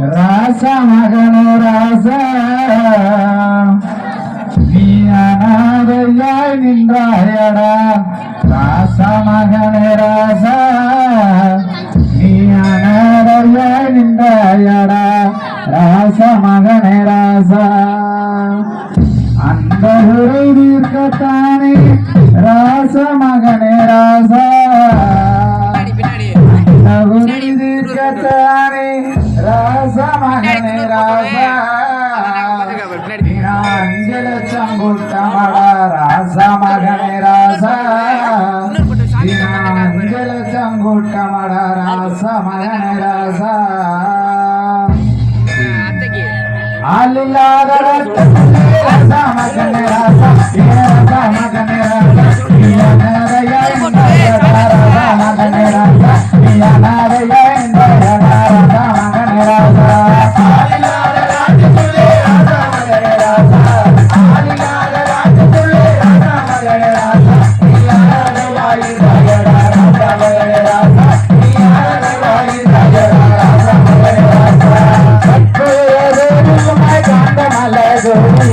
ராச மகனோ ராசா நீ அனாதையாய் நின்றாயடா. ராச மகனே ராசா நீ அனாதையாய் நின்றாயடா. ராச மகனே ராசா ஆளில்லாத மகன் ராசா மகன் ராசா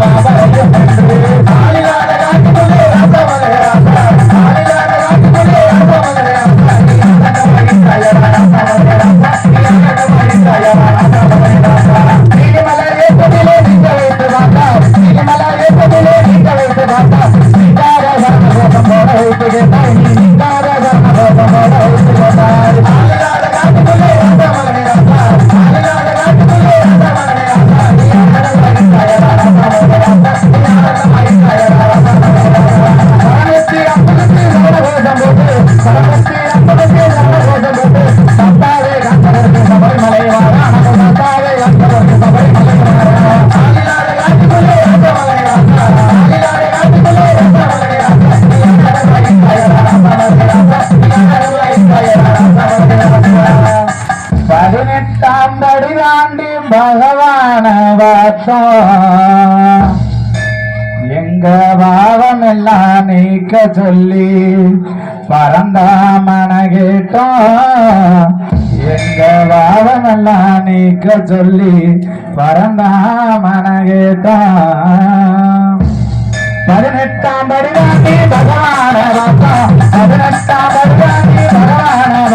பாபா பதினெட்டாம் படி தாண்டி பகவான வாத்தம் எங்க பாவம் எல்லாம் நீக்க சொல்லி பரந்தாமன கேட்டோம். எங்க வாதமெல்லாம் நீக்க சொல்லி பரந்தா மனகேட்டா பதினெட்டாம் படிவாண்டி பகவான ராஜா பதினெட்டாம் படிவாண்டி பகவான